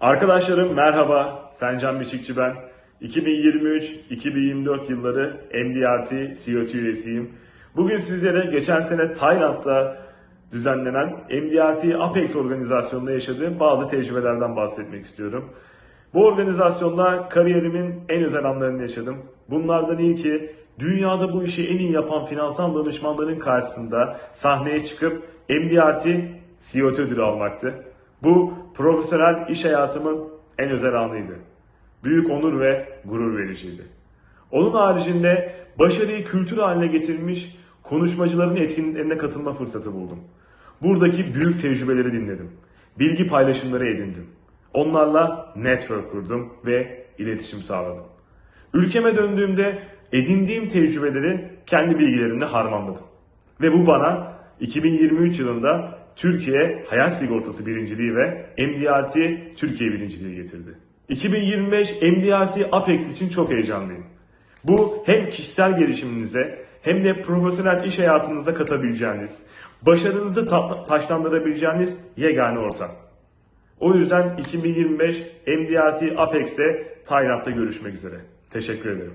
Arkadaşlarım merhaba, Sencan Biçikçi ben. 2023-2024 yılları MDRT COT üyesiyim. Bugün sizlere geçen sene Tayland'da düzenlenen MDRT Apex organizasyonunda yaşadığım bazı tecrübelerden bahsetmek istiyorum. Bu organizasyonda kariyerimin en özel anlarını yaşadım. Bunlardan ilki dünyada bu işi en iyi yapan finansal danışmanların karşısında sahneye çıkıp MDRT COT ödülü almaktı. Bu profesyonel iş hayatımın en özel anıydı. Büyük onur ve gurur vericiydi. Onun haricinde başarıyı kültür haline getirmiş konuşmacıların etkinliklerine katılma fırsatı buldum. Buradaki büyük tecrübeleri dinledim. Bilgi paylaşımları edindim. Onlarla network kurdum ve iletişim sağladım. Ülkeme döndüğümde edindiğim tecrübeleri kendi bilgilerimle harmanladım. Ve bu bana 2023 yılında Türkiye Hayat Sigortası birinciliği ve MDRT Türkiye birinciliği getirdi. 2025 MDRT Apex için çok heyecanlıyım. Bu hem kişisel gelişiminize hem de profesyonel iş hayatınıza katabileceğiniz, başarınızı ta- taşlandırabileceğiniz yegane ortam. O yüzden 2025 MDRT Apex'te Tayland'da görüşmek üzere. Teşekkür ederim.